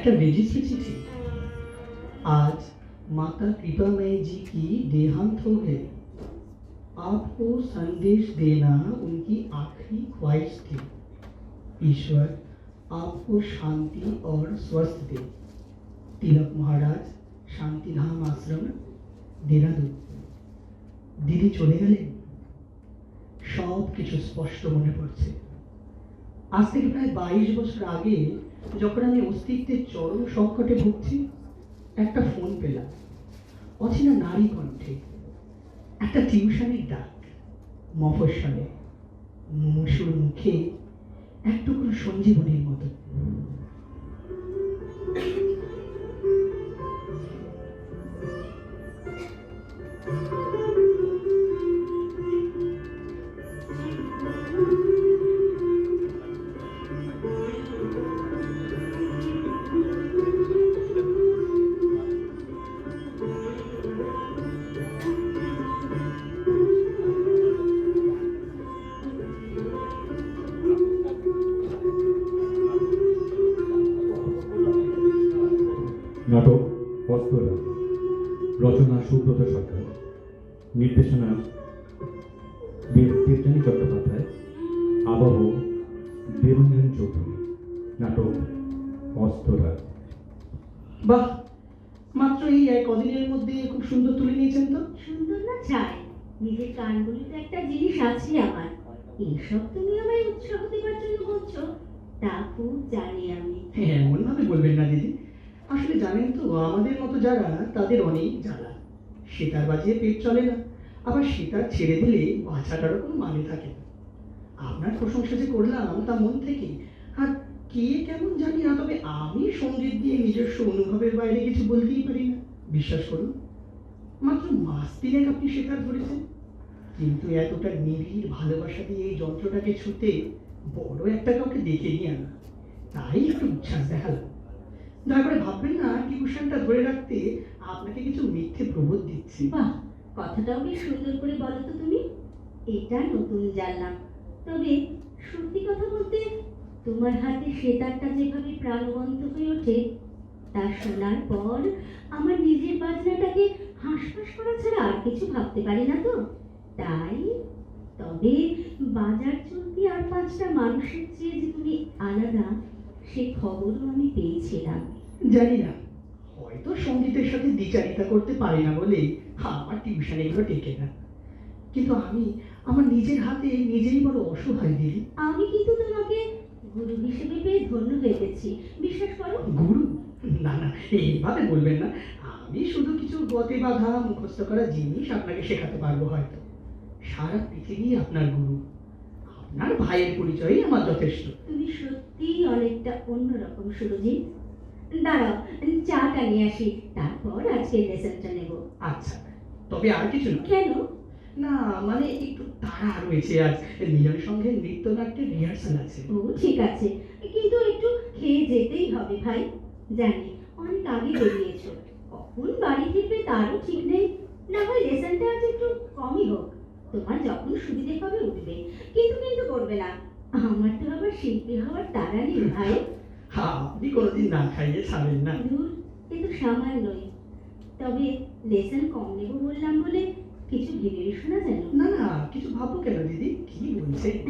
একটা মেজিক শিখেছি। আজ মাতা কৃপাময়ী কি দেহান্ত হে আপকো সন্দেশ দেনা উনকি আখরি খোয়াইশ থে ঈশ্বর আপকো শান্তি অর স্বস্থ দে। তিলক মহারাজ শান্তিধাম আশ্রম দেরাদুন। দিদি চলে গেলেন। সব কিছু স্পষ্ট মনে পড়ছে। আজ থেকে প্রায় বাইশ বছর আগে যখন আমি অস্তিত্বের চরম সংকটে ভুগছি, একটা ফোন পেলাম। অচেনা নারী কণ্ঠে। একটা টিউশনের ডাক। মফস্বলে। মুমুষুর মুখে এক একটুকরো সঞ্জীবনীর মতো। নির্দেশনা দেব দেবযানী চট্টোপাধ্যায় আবহ দেবঞ্জন চৌধুরী নাটক অস্ত্ররা বাহ! মাত্র এই এক কদিনের মধ্যে খুব সুন্দর তুলে নিয়েছেন তো? সুন্দর না চাই নিজের কানগুলিতে একটা জিনিস আছে আমার। এইসব তুমি আমায় উৎসাহ দেওয়ার জন্য বলছো তা খুব জানি আমি। হ্যাঁ এমন ভাবে বলবেন না দিদি। আসলে জানেন তো আমাদের মতো যারা তাদের অনেক জ্বালা। সেতার বাজিয়ে পেট চলে না। আবার সেতার ছেড়ে দিলে বাঁচাটারও কোনো মানে থাকে না। আপনার প্রশংসা যে করলাম, তা মন থেকে। আর কে কেমন জানি না, তবে আমি সংগীত দিয়ে নিজস্ব অনুভবের বাইরে কিছু বলতেই পারি না। বিশ্বাস করুন, মাত্র মাস তিনেক আপনি সেতার ধরেছেন। কিন্তু এতটা নিবিড় ভালোবাসা দিয়ে এই যন্ত্রটাকে ছুতে বড় একটা কাউকে দেখে নিয়ে আনা, তাই একটু উচ্ছ্বাস দেখালাম। দয়া করে ভাববেন না টিউশনটা ধরে রাখতে আপনাকে কিছু মিথ্যে প্রবোধ দিচ্ছি। বাহ কথাটাও বেশ সুন্দর করে বলো তো তুমি। এটা নতুন জানলাম। তবে সত্যি কথা বলতে, তোমার হাতে সেতারটা যেভাবে প্রাণবন্ত হয়ে ওঠে, তা শোনার পর আমার নিজের বাজনাটাকে হাঁসফাঁস করা ছাড়া আর কিছু ভাবতে পারি না তো। তাই, তবে বাজার চলতি আর পাঁচটা মানুষের চেয়ে যে তুমি আলাদা সে খবরও আমি পেয়েছিলাম। জানি না। হয়তো সঙ্গীতের সাথে দ্বিচারিতা করতে পারি না বলে আমার টিউশন এগুলো টেকে না। কিন্তু আমি আমার নিজের হাতে নিজেই বড় অসহায় দিদি। আমি কিন্তু তোমাকে গুরু হিসেবে পেয়ে ধন্য হয়ে গেছি। বিশ্বাস করো। গুরু? না না এইভাবে বলবেন না। আমি শুধু কিছু গতে বাধা মুখস্থ করা জিনিস আপনাকে শেখাতে পারব হয়তো। সারা পৃথিবী আপনার গুরু। আপনার ভাইয়ের পরিচয়ই আমার যথেষ্ট। তুমি সত্যিই অনেকটা অন্যরকম সুরজিৎ। দাঁড়াও চাটা নিয়ে আসি। তারপর আজকের লেসনটা নেব। আচ্ছা তবে আর কিছু না। কেন? না মানে একটু তাড়া রয়েছে আজ। মিলনের সঙ্গে নৃত্যনাট্যের রিহার্সাল আছে। ও ঠিক আছে। কিন্তু একটু খেয়ে যেতেই হবে ভাই। জানি অনেক আগে বেরিয়েছো। কখন বাড়ি ফিরবে তারও ঠিক নেই। না হয় লেসনটা আজ একটু কমই হোক। তোমার যখন সুবিধে হবে উঠবে। কিন্তু কিন্তু করবে না। আমার তো আবার শিল্পী হওয়ার তাড়া নেই ভাই। আপনি কোনোদিন না খাইয়ে ছাড়েন না। দূর এ তো সামান্যই তবে লেসন কম নেব বললাম বলে কিছু ভেবে শোনা যেন না না কিছু ভাবো কেন দিদি? কি বলছে?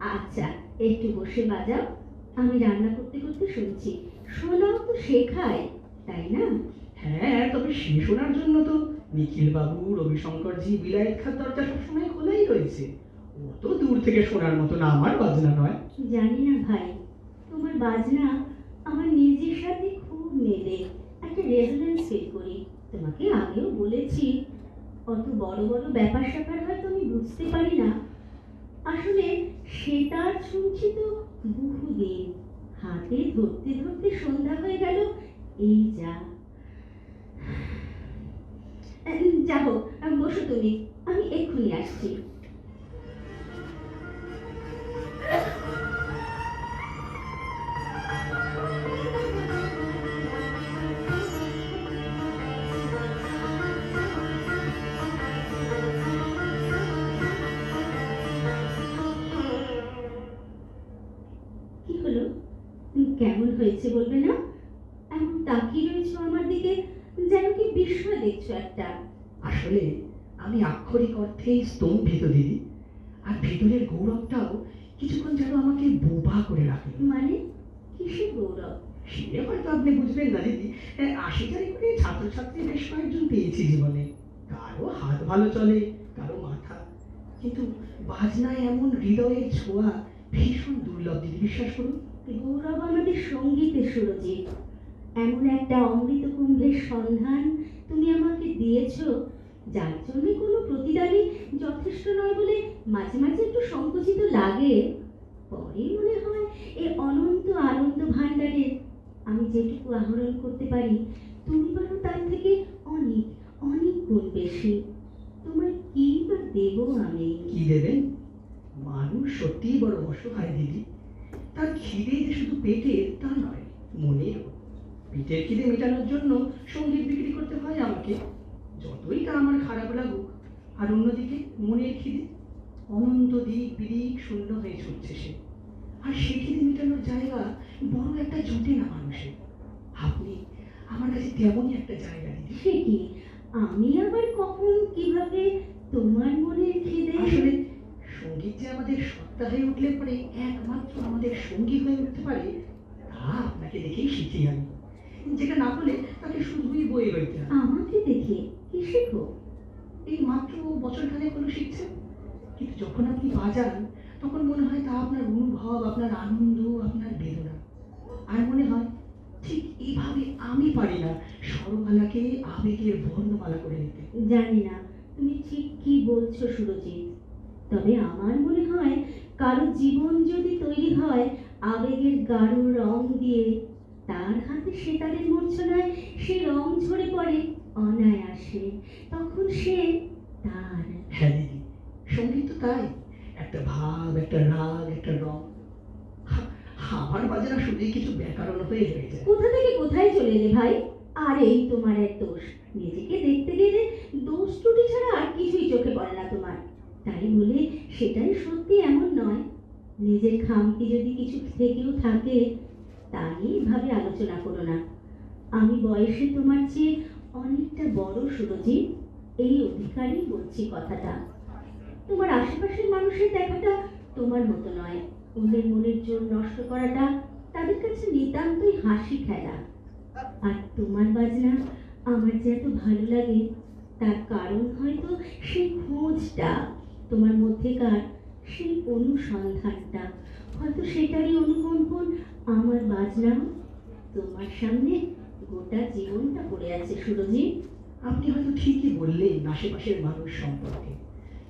আচ্ছা একটু বসে বাজাও। আমি রান্না করতে করতে শুনছি। শোনাও তো শেখায় তাই না? হ্যাঁ তবে সে শোনার জন্য তো নিখিল বাবু রবিশঙ্করজি বিলায়ত খার দরজা সবসময় খোলাই রয়েছে। অত দূর থেকে শোনার মতো না, আমার বাজনা নয়। জানি না ভাই, তোমার বাজনা আমার নিজের সাথে খুব মেলে। একটা রেজোনেন্স ফিল করি। তোমাকে আগেও বলেছি, অত বড় বড় ব্যাপার স্যাপার হয়তো আমি বুঝতে পারি না। আসলে সেটার শুনছি তো বহুদিন। হাতে ধরতে ধরতে সন্ধ্যা হয়ে গেল, এই যা। যা হোক বসো তুমি আমি এক্ষুনি আসছি। কিছুক্ষণ যেন আমাকে বোবা করে রাখে। মানে? কিসের গৌরব সে হয়তো আপনি বুঝবেন না দিদি। আশি তারিখ করে ছাত্রছাত্রী বেশ কয়েকজন পেয়েছি জীবনে। কারও হাত ভালো চলে কারও মাথা। কিন্তু বাজনায় এমন হৃদয়ের ছোঁয়া ভীষণ দুর্লভ দিদি বিশ্বাস করুন। গৌরব আমাদের সঙ্গীতের সুরজিৎ। এমন একটা অমৃত কুম্ভের সন্ধান তুমি আমাকে দিয়েছ যার জন্য কোনো প্রতিদানই যথেষ্ট নয় বলে মাঝে মাঝে একটু সংকুচিত লাগে। পরে মনে হয় এই অনন্ত আনন্দ ভাণ্ডারে আমি যেটুকু আহরণ করতে পারি তুমি পারো তার থেকে অনেক অনেক গুণ বেশি। তোমায় কি বা দেবো আমি। কি দেবেন মানুষ সত্যিই বড় অসহায়, দিদি। তার খিদে যে শুধু পেটে তা নয় মনেরও পেটের খিদে মেটানোর জন্য সংগীত বিক্রি করতে হয় আমাকে। যতই তা আমার খারাপ লাগুক আর অন্যদিকে মনের খিদে অনন্ত দিক বিদিক শূন্য হয়ে ছুটছে সে। আর সে খিদে মেটানোর জায়গা বড় একটা জোটে না মানুষের। আপনি আমার কাছে তেমনই একটা জায়গা দিদি সে কি? আমি আবার কখন কীভাবে তোমার মনের খিদে? আসলে সংগীত যে আমাদের সত্তা হয়ে উঠলে পরে একমাত্র আমাদের সঙ্গী হয়ে উঠতে পারে তা আপনাকে দেখেই শিখি আমি। যেটা না হলে তাকে শুধুই বই রইতে আমাকে দেখে কি শেখো এই মাত্র বছর খানেক হলো শিখছেন কিন্তু যখন আপনি বাজান, তখন মনে হয় তা আপনার অনুভব, আপনার আনন্দ, আপনার বেদনা। আর মনে হয়, ঠিক এইভাবে আমি পারি না স্বরমালাকে আবেগের বর্ণমালা করে নিতে। জানি না, তুমি ঠিক কি বলছো সুরজিৎ? তবে আমার মনে হয়, কারও জীবন যদি তৈরি হয় আবেগের গাঢ় রং দিয়ে, তার হাতে সেতারের মূর্ছনায় সে রং ঝরে পড়ে। অনায়াসে তখন সে তার হ্যাঁ সংগীত তাই। একটা ভাব একটা রাগ একটা রং। আমার বাজারা শুধুই কিছু ব্যাকরণ হয়ে যায়। কোথা থেকে কোথায় চলে এলে ভাই? আর এই তোমার এক দোষ। নিজেকে দেখতে গেলে দোষ ত্রুটি ছাড়া আর কিছুই চোখে পড়ে না তোমার। তাই বলে সেটাই সত্যি এমন নয়। নিজের খামতি যদি কিছু থেকেও থাকে তা নিয়ে ভাবে আলোচনা করো না। আমি বয়সে তোমার চেয়ে অনেকটা বড় সুরজিৎ এই অধিকারই বলছি কথাটা। তোমার আশেপাশের মানুষের দেখাটা তোমার মতো নয়। অন্যের মনের জোর নষ্ট করাটা তাদের কাছে নিতান্তই হাসি খেলা। আর তোমার বাজনা আমার যে এত ভালো লাগে, তার কারণ হয়তো সেই খোঁজটা, তোমার মধ্যেকার সেই অনুসন্ধানটা। হয়তো সেটারই অনুকম্পন আমার বাজনা তোমার সামনে গোটা জীবনটা পড়ে আছে সুরজিৎ। আপনি হয়তো ঠিকই বললেন আশেপাশের মানুষ সম্পর্কে।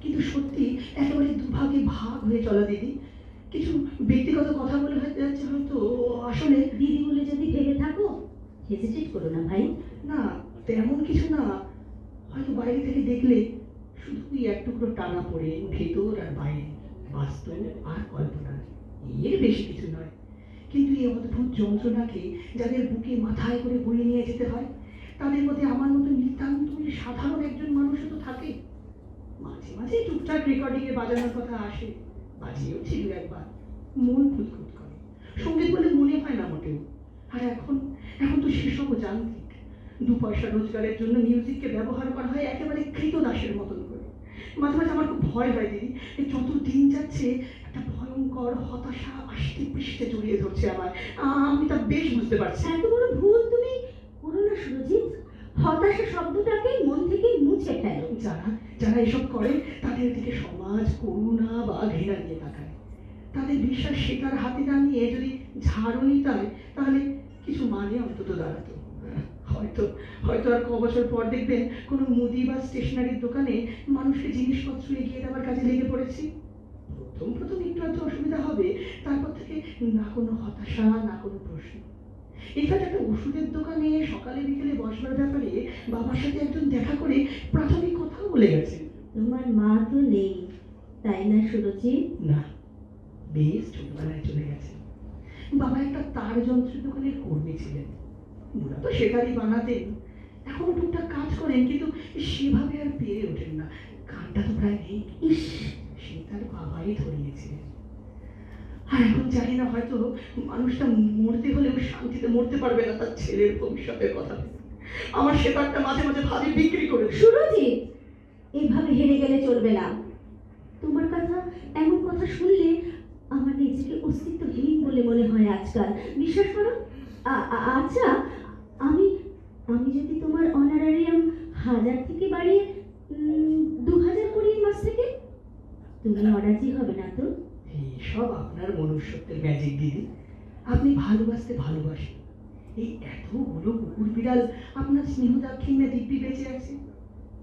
কিন্তু সত্যি একেবারে দুভাগে ভাগ হয়ে চলা দিদি। কিছু ব্যক্তিগত কথা বলে যাচ্ছে হয়তো আসলে দিদি বলে যদি ভেবে থাকো হেজিটেট করো না ভাই। না তেমন কিছু না। হয়তো বাইরে থেকে দেখলে শুধুই এক টুকরো টানা পড়ে ভেতর আর বাইরে। বাস্তব আর কল্পনা। এর বেশি কিছু নয়। কিন্তু এই অদ্ভুত যন্ত্রণাকে যাদের বুকে মাথায় করে বয়ে নিয়ে যেতে হয়, তাদের মধ্যে আমার মতো নিতান্তই সাধারণ একজন মানুষও তো থাকে। মাঝে মাঝে টুকটাক রেকর্ডিংয়ে বাজানোর কথা আসে, বাজিয়েও ছিল একবার, মন খুঁতখুত করে। সংগীত বলে মনে হয় না মোটেও। আর এখন এখন তো সেসবও যান্ত্রিক। দু পয়সা রোজগারের জন্য মিউজিককে ব্যবহার করা হয় একেবারে কৃতদাসের মতন করে। মাঝে মাঝে আমার খুব ভয় হয় দিদি যত দিন যাচ্ছে একটা ভয়ঙ্কর হতাশা আষ্টে পৃষ্ঠে জড়িয়ে ধরছে আমার। আমি তা বেশ বুঝতে পারছি। এত বড় ভুল তুমি করো না সুরজিৎ? হতাশা শব্দটাকে মন থেকে মুছে ফেলো। যারা যারা এসব করে তাদের দিকে সমাজ করুণা বা ঘৃণা নিয়ে তাকায়। তাদের বিশ্বাস সেটার হাতে না নিয়ে যদি ঝাড়নি তাই তাহলে কিছু মানে অন্তত দাঁড়াতো। হয়তো হয়তো আর ক বছর পর দেখবেন কোনো মুদি বা স্টেশনারির দোকানে মানুষকে জিনিসপত্র এগিয়ে দেওয়ার কাজে লেগে পড়েছি। প্রথম প্রথম একটু একটু অসুবিধা হবে তারপর থেকে না কোনো হতাশা না কোনো প্রশ্ন। এখানে একটা ওষুধের দোকানে সকালে বিকেলে বসবার ব্যাপারে বাবার সাথে একজন দেখা করে প্রাথমিক কথাও বলে গেছে। তোমার মা তো নেই তাই না সুরজিৎ? না বেশ ছোটবেলায় চলে গেছে। বাবা একটা তার যন্ত্রের দোকানের কর্মী ছিলেন। মূলত সেটারই বানাতেন। এখনও টুকটাক কাজ করেন কিন্তু সেভাবে আর পেরে ওঠেন না। গানটা তো প্রায় নেই। ইস! সে তার বাবাই ধরিয়েছিলেন আর এখন জানি না, হয়তো মানুষটা মরতে হলেও শান্তিতে মরতে পারবে না তার ছেলের ভবিষ্যতের কথা। আমার সেতারটা মাঝে মাঝে ভাবি বিক্রি করে। সুরজিৎ, এভাবে হেরে গেলে চলবে না তোমার কথা, এমন কথা শুনলে আমার নিজেকে অস্তিত্বহীন বলে মনে হয় আজকাল বিশ্বাস করো আচ্ছা আমি আমি যদি তোমার অনারারিয়াম হাজার থেকে বাড়িয়ে উম, দু হাজার করি এই মাস থেকে তুমি অরাজি হবে না তো? সব আপনার মনুষ্যত্বের ম্যাজিক দিদি। আপনি ভালোবাসতে ভালোবাসেন। এই এতগুলো কুকুর বিড়াল আপনার স্নেহ দাক্ষিণ্যে দিব্যি বেঁচে আছে।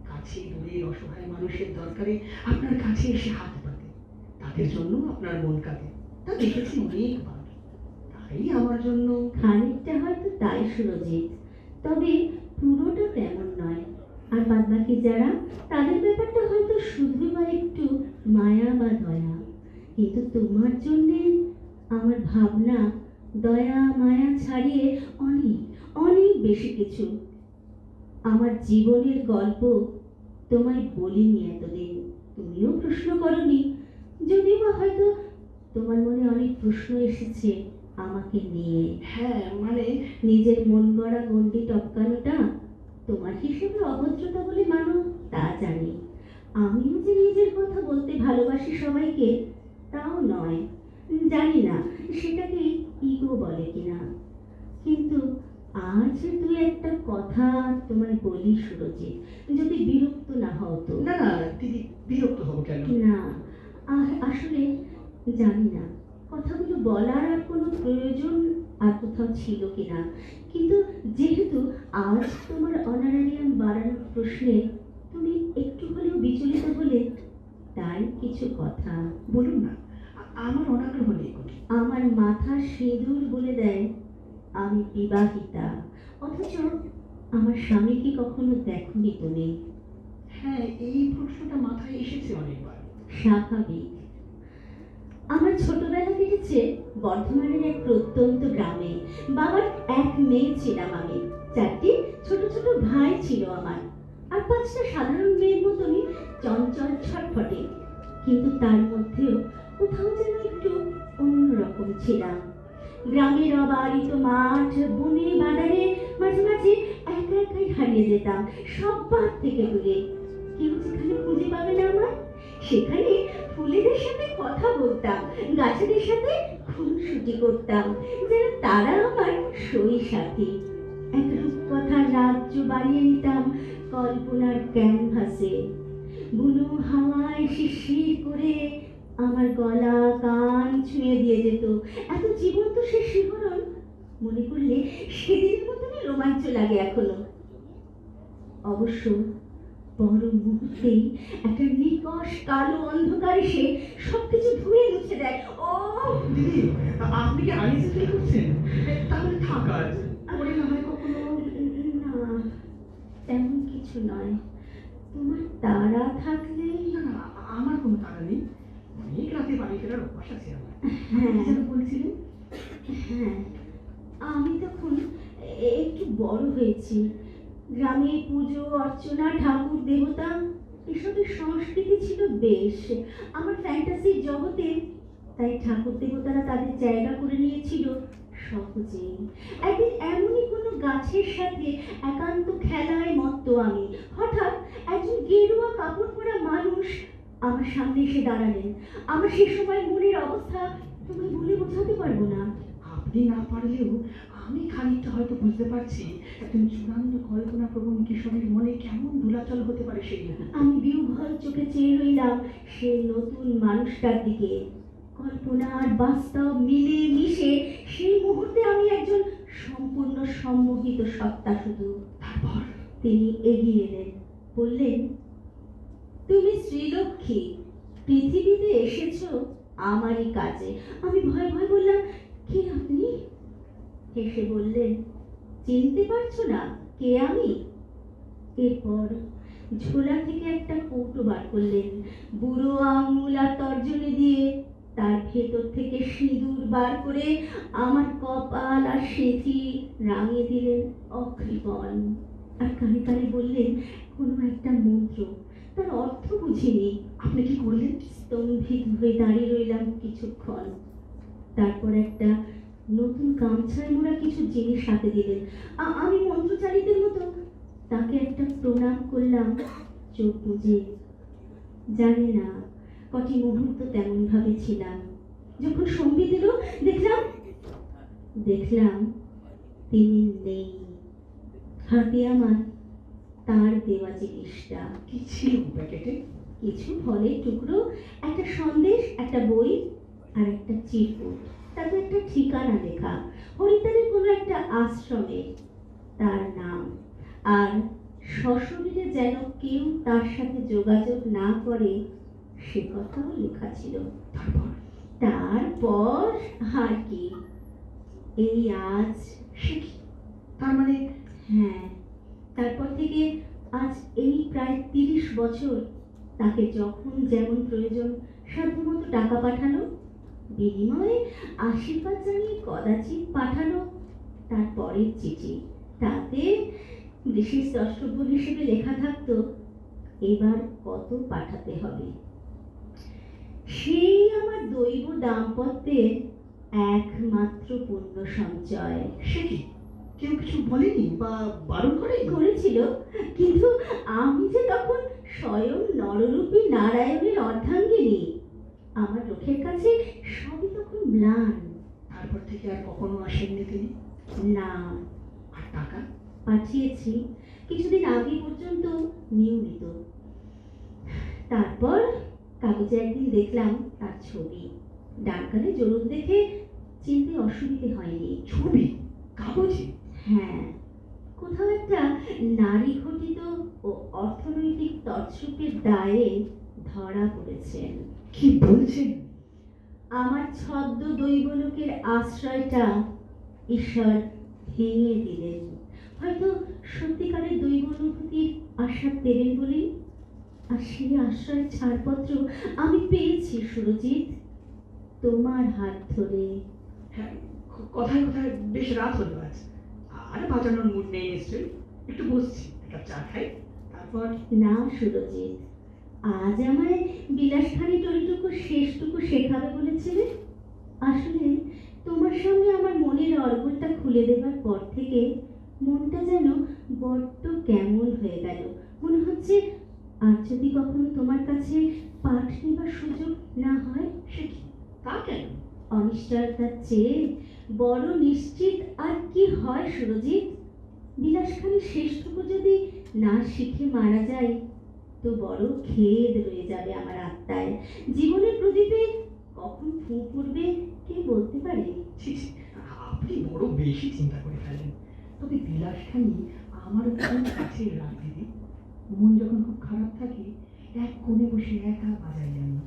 কাছে দূরে অসহায় মানুষের দরকারে আপনার কাছে এসে হাত পাতে তাদের জন্য আপনার মন কাঁদে। তা দেখেছি অনেকবার তাই আমার জন্য। খানিকটা হয়তো তাই সুরজিৎ। তবে পুরোটা তেমন নয়। আর বাদবাকি যারা তাদের ব্যাপারটা হয়তো শুধু বা একটু মায়া বা দয়া। কিন্তু তোমার জন্যে আমার ভাবনা দয়া মায়া ছাড়িয়ে অনেক অনেক বেশি কিছু। আমার জীবনের গল্প তোমায় বলিনি এতদিন। তুমিও প্রশ্ন করনি। যদিও বা হয়তো তোমার মনে অনেক প্রশ্ন এসেছে আমাকে নিয়ে। হ্যাঁ মানে নিজের মন গড়া গন্ডি টপকানোটা তোমার হিসেবে অভদ্রতা বলে মানো তা জানি। আমিও যে নিজের কথা বলতে ভালোবাসি সবাইকে তাও নয়। জানি না সেটাকে ইগো বলে কিনা। কিন্তু আজ তুই একটা কথা তোমায় বলি সুরজিৎ যদি বিরক্ত না হও তো। না না দিদি বিরক্ত হব কেন? না আসলে জানি না। কথাগুলো বলার আর কোনো প্রয়োজন আর কোথাও ছিল কিনা। কিন্তু যেহেতু আজ তোমার অনারারিয়াম বাড়ানোর প্রশ্নে তুমি একটু হলেও বিচলিত হলে তাই কিছু কথা। বলুন না আমার অনাগ্রহ নেই আমার মাথা সিঁদুর বলে দেয় আমি বিবাহিতা। অথচ আমার স্বামীকে কখনো দেখনি তুমি? হ্যাঁ এই প্রশ্নটা মাথায় এসেছে অনেকবার। স্বাভাবিক। আমার ছোটবেলা কেটেছে বর্ধমানের এক প্রত্যন্ত গ্রামে। বাবার এক মেয়ে ছিলাম আমি চারটি ছোট ছোট ভাই ছিল আমার। আর পাঁচটা সাধারণ মেয়ের মতনই চঞ্চল ছটফটে। কিন্তু তার মধ্যেও কোথাও যেন একটু অন্যরকম ছিলাম। গ্রামের অবারিত মাঠ বনে বাজারে মাঝে মাঝে একা একাই হারিয়ে যেতাম সব্বার থেকে দূরে। কেউ যেখানে খুঁজে পাবে না আমার সেখানে ফুলেদের সাথে কথা বলতাম, গাছেদের সাথে খুনসুটি করতাম, যেন তারা আমার সই সাথী। এক রূপকথার রাজ্য বানিয়ে নিতাম কল্পনার ক্যানভাসে। বুনো হাওয়ায় শিরশির করে আমার গলা কান ছুঁয়ে দিয়ে যেত। এত জীবন্ত সে শিহরণ মনে করলে সেদিনের মতনই রোমাঞ্চ লাগে এখনও। অবশ্য বড় মুহূর্তেই একটা নিকশ কালো অন্ধকার এসে সবকিছু ধুয়ে মুছে দেয়। ও! দিদি আপনি কি আনিসে ফিল করছেন? তাহলে থাক আজ। পরে না হয় কখনো। না তেমন কিছু নয়। তোমার তারা থাকলে? না না আমার কোনো তাড়া নেই। অনেক রাতে বাড়ি ফেরার অভ্যাস আছে আমার। হ্যাঁ। বলছিলেন। হ্যাঁ আমি তখন একটু বড় হয়েছি। গ্রামে পুজো, অর্চনা, ঠাকুর, দেবতা, এসবের সংস্কৃতি ছিল বেশ। আমার ফ্যান্টাসির জগতে তাই ঠাকুর দেবতারা তাদের জায়গা করে নিয়েছিল সহজেই একদিন এমনই কোনো গাছের সাথে একান্ত খেলায় মত্ত আমি। হঠাৎ একজন গেরুয়া কাপড় পরা মানুষ আমার সামনে এসে দাঁড়ালেন। আমার সে সময় মনের অবস্থা তোমায় বলে বোঝাতে পারব না। আপনি না পারলেও আমি খানিকটা হয়তো বুঝতে পারছি একজন চূড়ান্ত কল্পনা প্রবণ কিশোরীর মনে কেমন দোলাচল হতে পারে সেই। আমি বিহ্বল চোখে চেয়ে রইলাম সেই নতুন মানুষটার দিকে। কল্পনা আর বাস্তব মিলে মিশে সেই মুহূর্তে আমি একজন সম্পূর্ণ সম্মোহিত সত্তা শুধু। তারপর? তিনি এগিয়ে এলেন বললেন তুমি শ্রীলক্ষ্মী পৃথিবীতে এসেছ আমারই কাজে। আমি ভয় ভয় বললাম কে আপনি? হেসে বললেন, চিনতে পারছ না কে আমি? এরপর ঝোলা থেকে একটা কৌটো বার করলেন, বুড়ো আঙুল আর তর্জনী দিয়ে। তার ভেতর থেকে সিঁদুর বার করে আমার কপাল আর সেথি রাঙিয়ে দিলেন অকৃপণ। আর কানে কানে বললেন, কোনো একটা মন্ত্র, তার অর্থ বুঝিনি। আপনি কি করলেন? স্তম্ভিত হয়ে দাঁড়িয়ে রইলাম কিছুক্ষণ। তারপর একটা নতুন গামছায় মোড়া কিছু জিনিস হাতে দিলেন। আমি মন্ত্রচারীদের মতো তাকে একটা প্রণাম করলাম চোখ বুঝে জানি না কটি মুহূর্ত তেমন ভাবে ছিলাম। যখন সম্বিত এলো দেখলাম দেখলাম তিনি নেই। হাতে আমার তার দেওয়া জিনিসটা। কি ছিল প্যাকেটে? কিছু ফলের টুকরো একটা সন্দেশ একটা বই আর একটা চিরকুট। তাতে একটা ঠিকানা লেখা। হরিদ্বারের কোনো একটা আশ্রমে তার নাম। আর সশরীরে যেন কেউ তার সাথে যোগাযোগ না করে সে কথাও লেখা ছিল। তারপর আর কি? এই আজ তার মানে হ্যাঁ তারপর থেকে আজ এই প্রায় তিরিশ বছর তাকে যখন যেমন প্রয়োজন সাধ্যমতো টাকা পাঠানো বিনিময়ে আশীর্বাদ জানিয়ে কদাচিৎ পাঠানো তার পরের চিঠি। তাতে বিশেষ দ্রষ্টব্য হিসেবে লেখা থাকতো এবার কত পাঠাতে হবে? সেই আমার দৈব দাম্পত্যের একমাত্র পূর্ণ সঞ্চয়। সে কি? কেউ কিছু বলেনি বা বারণ করে করেছিল কিন্তু আমি যে তখন স্বয়ং নররূপী নারায়ণের অর্ধাঙ্গিনী আমার চোখের কাছে সবই তখন ম্লান। তারপর থেকে আর কখনো আসেননি তিনি? না। আর টাকা? পাঠিয়েছি। কিছুদিন আগে পর্যন্ত নিয়মিত তারপর কাগজে একদিন দেখলাম তার ছবি। ডাক্তারে জরুর দেখে চিনতে অসুবিধে হয়নি। ছবি? কাগজে? হ্যাঁ। কোথাও একটা নারী ঘটিত ও অর্থনৈতিক তৎসুপের দায়ে ধরা পড়েছেন। কি বলছেন আমার ছদ্ম দৈবলোকের আশ্রয়টা ঈশ্বর ভেঙে দিলেন। হয়তো সত্যিকারের দৈব অনুভূতির আশা দেবেন বলেই আর সেই আশ্রয়ের ছাড়পত্র আমি পেয়েছি সুরজিৎ। তোমার হাত ধরে। হ্যাঁ কথায় কথায় বেশ রাত হলো আজ। আর বাঁচানোর মুড নেই নিশ্চয়ই। একটু বসছি একটা চা খাই তারপর না সুরজিৎ। আজ আমায় বিলাসখানি টরিটুকু শেষটুকু শেখাবে বলেছিলে আসলে তোমার সঙ্গে আমার মনের অর্গলটা খুলে দেবার পর থেকে মনটা যেন বড্ড কেমন হয়ে গেল। মনে হচ্ছে আর যদি কখনো তোমার কাছে পাঠ নেবার সুযোগ না হয় সে কি? তা কেন? অনিশ্চয়তার চেয়ে বড় নিশ্চিত আর কি হয় সুরজিৎ? বিলাসখানি শেষটুকু যদি না শিখে মারা যায় তো বড় খেদ রয়ে যাবে আমার আত্মায়। জীবনের প্রদীপে কখন ফু করবে কে বলতে পারে? আপনি বড় বেশি চিন্তা করে ফেলেন। তবে বিলাসখানি আমার খুব কাছে দিদি মন যখন খুব খারাপ থাকে, এক কোণে বসে একা বাজাই আমি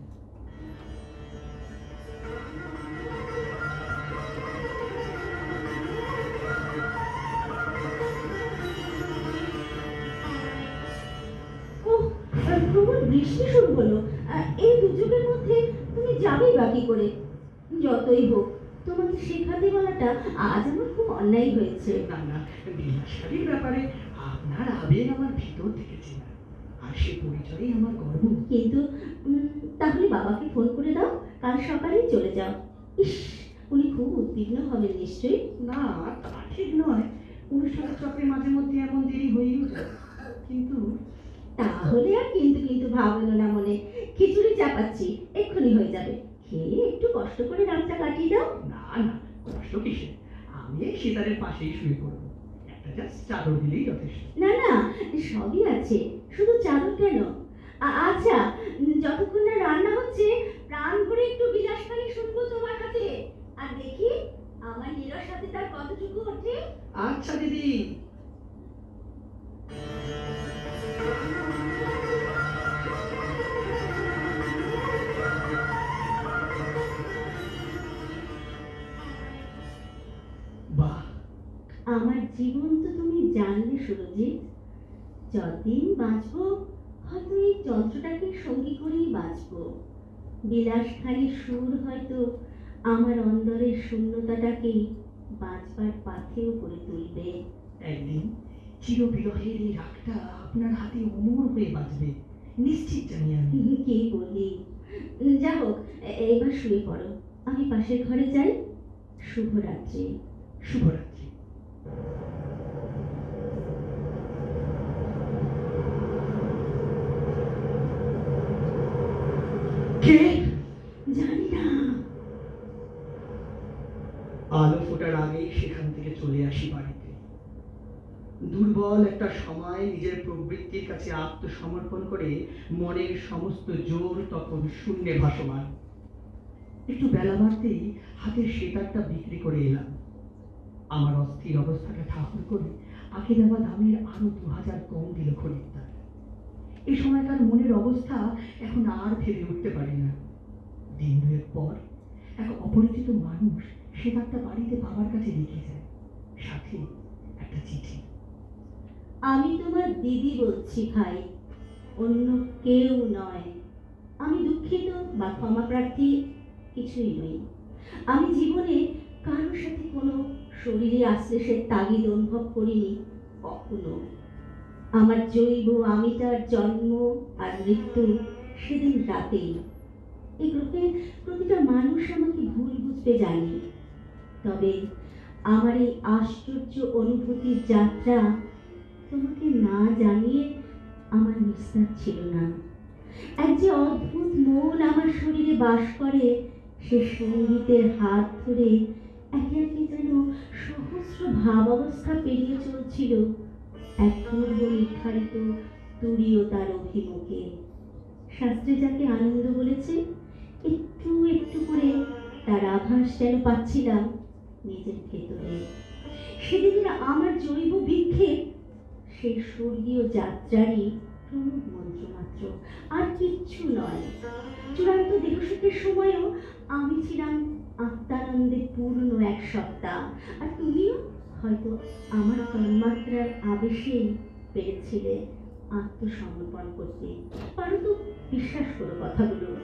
বৃষ্টি শুরু হলো আহ, এই দুযোগের মধ্যে তুমি যাবেই বাকি করে? যতই হোক তোমাকে শেখাতে বলাটা আজ আমার খুব অন্যায় হয়েছে। না না বিলাসখানির ব্যাপারে আপনার আবেগ আমার ভিতর থেকে চেনা আর সে পরিচয়ই আমার গর্ব। কিন্তু তাহলে বাবাকে ফোন করে দাও কাল সকালেই চলে যাও। ইস উনি খুব উদ্বিগ্ন হবেন নিশ্চয়ই। না তা ঠিক নয়। অনুষ্ঠানের চক্রে মাঝে মধ্যে এমন দেরি যায় কিন্তু তাহলে আর কিন্তু কিন্তু ভাব ভাবলো না মনে। খিচুড়ি চাপাচ্ছি এক্ষুনি হয়ে যাবে। খেয়ে একটু কষ্ট করে রাতটা কাটিয়ে দাও। না না কষ্ট কিসে আমি এই সিতারের পাশেই শুয়ে পড়ব। একটা জাস্ট চাদর দিলেই যথেষ্ট। না না সবই আছে। শুধু চাদর কেন আচ্ছা যতক্ষণ না রান্না হচ্ছে প্রাণ ভরে একটু বিলাসখানি শুনব তোমার কাছে আর দেখি আমার নীরর সাথে তার কতটুকু ওঠে। আচ্ছা দিদি। আমার জীবন তো তুমি জানলে সুরজিৎ। যতদিন বাঁচবো হয়তো এই যন্ত্রটাকে সঙ্গী করেই বাঁচবো। বিলাসখালী সুর হয়তো আমার অন্দরের শূন্যতাটাকেই বাঁচবার পাথেও করে তুলবে। একদিন চিরবিরহের এই রাগটা আপনার হাতে অমর হয়ে বাঁচবে নিশ্চিত জানি আমি কে বললি যা হোক এবার শুয়ে পড়ো। আমি পাশের ঘরে যাই। শুভরাত্রি। শুভরাত্রি। কে? জানি না। আলো ফোটার আগে সেখান থেকে চলে আসি বাড়িতে। দুর্বল একটা সময় নিজের প্রবৃত্তির কাছে আত্মসমর্পণ করে মনের সমস্ত জোর তখন শূন্যে ভাসমান। একটু বেলা বাড়তেই হাতের সেতারটা বিক্রি করে এলাম। আমার অস্থির অবস্থাটা ঠাকুর করে দেওয়া দামের আরও দু হাজার কম দিল খরিদ্দার এই সময়কার মনের অবস্থা এখন আর ভেবে উঠতে পারি না। দিন দুয়ের পর এক অপরিচিত মানুষ সেতারটা বাড়িতে বাবার কাছে রেখে যায় সাথে একটা চিঠি। আমি তোমার দিদি বলছি ভাই, অন্য কেউ নয়। আমি দুঃখিত বা ক্ষমা প্রার্থী কিছুই নই। আমি জীবনে কারোর সাথে কোনো শরীরে আশ্লেষের তাগিদ অনুভব করিনি, কখনো। আমার জৈব আমিটার জন্ম আর মৃত্যু সেদিন রাতেই। এই গ্রহে প্রতিটা মানুষ আমাকে ভুল বুঝতে জানি। তবে আমার এই আশ্চর্য অনুভূতির যাত্রা তোমাকে না জানিয়ে আমার নিস্তার ছিল না। এক যে অদ্ভুত মন আমার শরীরে বাস করে, সে সঙ্গীতের হাত ধরে একে একে যেন সহস্র ভাব অবস্থা পেরিয়ে চলছিল। এক পূর্ব নির্ধারিত তুরীয়তার অভিমুখে। শাস্ত্রে যাকে আনন্দ বলেছে, একটু একটু করে তার আভাস যেন পাচ্ছিলাম নিজের ভেতরে। সেদিন আমার জৈব বিক্ষেপ সেই স্বর্গীয় যাত্রারই প্রণব মন্ত্র মাত্র। আর কিচ্ছু নয়। চূড়ান্ত দেহসুখের সময়ও আমি ছিলাম আত্মানন্দে পূর্ণ এক সপ্তাহ। আর তুমিও হয়তো আমার তন্মাত্রার আবেশেই পেরেছিলে আত্মসমর্পণ করতে। পারো তো বিশ্বাস করো কথাগুলো।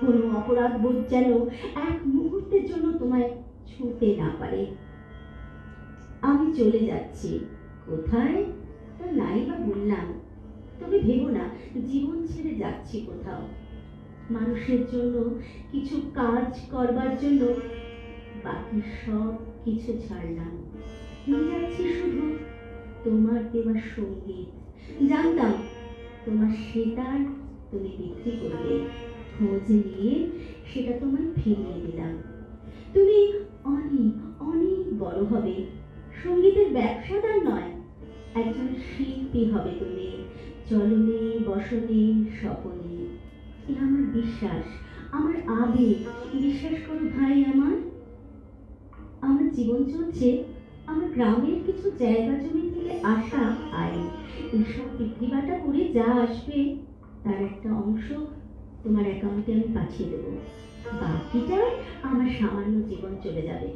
কোনো অপরাধ বোধ যেন এক মুহূর্তের জন্য তোমায় ছুঁতে না পারে। আমি চলে যাচ্ছি। কোথায়? তা নাই বা বললাম, তবে ভেবো না, জীবন ছেড়ে যাচ্ছি কোথাও। মানুষের জন্য কিছু কাজ করবার জন্য বাকি সব কিছু ছাড়লাম। নিয়ে যাচ্ছি শুধু তোমার দেওয়া সংগীত। জানতাম তোমার সেতার তুমি বিক্রি করবে। খোঁজ নিয়ে সেটা তোমায় ফিরিয়ে দিলাম। তুমি অনেক অনেক বড় হবে। সঙ্গীতের ব্যবসাদার নয় একজন শিল্পী হবে তুমি। চলনে, বসনে, স্বপনে। এ আমার বিশ্বাস, আমার আবেগ, বিশ্বাস করো ভাই আমার। আমার জীবন চলছে, আমার গ্রামের কিছু জায়গা জমি থেকে আসা আয়। এইসব বিক্রি বাটা করে যা আসবে, তার একটা অংশ তোমার অ্যাকাউন্টে আমি পাঠিয়ে দেবো। বাকিটা আমার সামান্য জীবন চলে যাবে।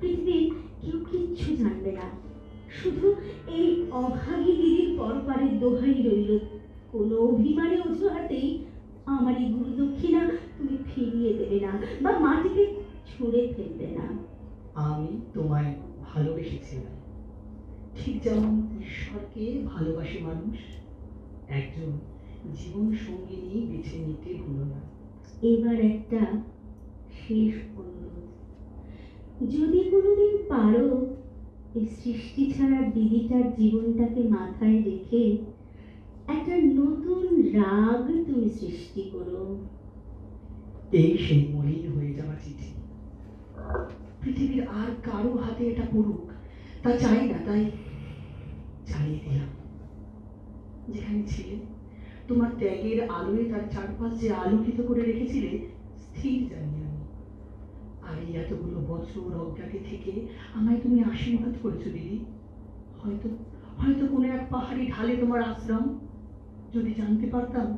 পৃথিবীর কেউ কিচ্ছু জানবে না। শুধু এই অভাগী দিদির পরপারের দোহাই রইল। কোনো অভিমানে অজুহাতেই আমার এই গুরু দক্ষিণা তুমি ফিরিয়ে দেবে না বা মাটিতে ছুঁড়ে ফেলবে না। আমি তোমায় ভালোবেসেছিলাম ঠিক যেমন ঈশ্বরকে ভালোবাসে মানুষ একজন জীবন সঙ্গিনী বেছে নিতে হলো না। এবার একটা শেষ অনুরোধ। যদি কোনোদিন পারো এই সৃষ্টি ছাড়া দিদিটার জীবনটাকে মাথায় রেখে একটা নতুন রাগ তুমি সৃষ্টি করো। এই সেই মলিন হয়ে যাওয়া চিঠি। পৃথিবীর আর কারও হাতে এটা পড়ুক, তা চাই না, তাই চালিয়ে দিলাম। যেখানে ছিলে, তোমার ত্যাগের আলোয় তার চারপাশ যে আলোকিত করে রেখেছিলে, স্থির জানি আমি আর এই এতগুলো বছর অজ্ঞাতি থেকে আমায় তুমি আশীর্বাদ করেছ, দিদি। হয়তো হয়তো কোনো এক পাহাড়ি ঢালে তোমার আশ্রম। যদি জানতে পারতাম,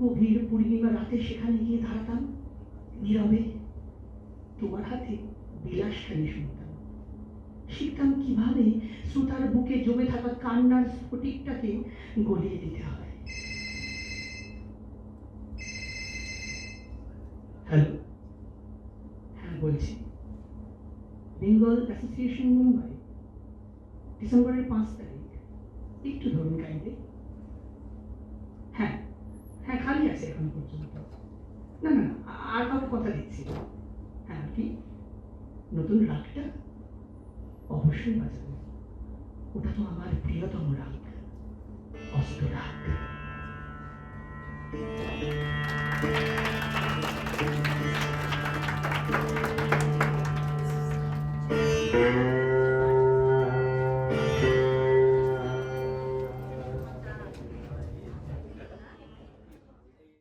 গভীর পূর্ণিমা রাতে সেখানে গিয়ে দাঁড়াতাম, নীরবে তোমার হাতে বিলাসখানি শুনতাম। শিখতাম কীভাবে শ্রোতার বুকে জমে থাকা কান্নার স্ফটিকটাকে গলিয়ে দিতে হয়। হ্যালো হ্যাঁ বলছি বেঙ্গল অ্যাসোসিয়েশন মুম্বাই ডিসেম্বরের পাঁচ তারিখ। একটু ধরুন কাইন্ডলি হ্যাঁ হ্যাঁ খালি আছে এখন পর্যন্ত। না না আর কাউকে কথা দিচ্ছি না। কি নতুন রাগটা অবশ্যই বাজাবো ওটা তো আমার প্রিয়তম রাগ, অস্ত্র রাগ।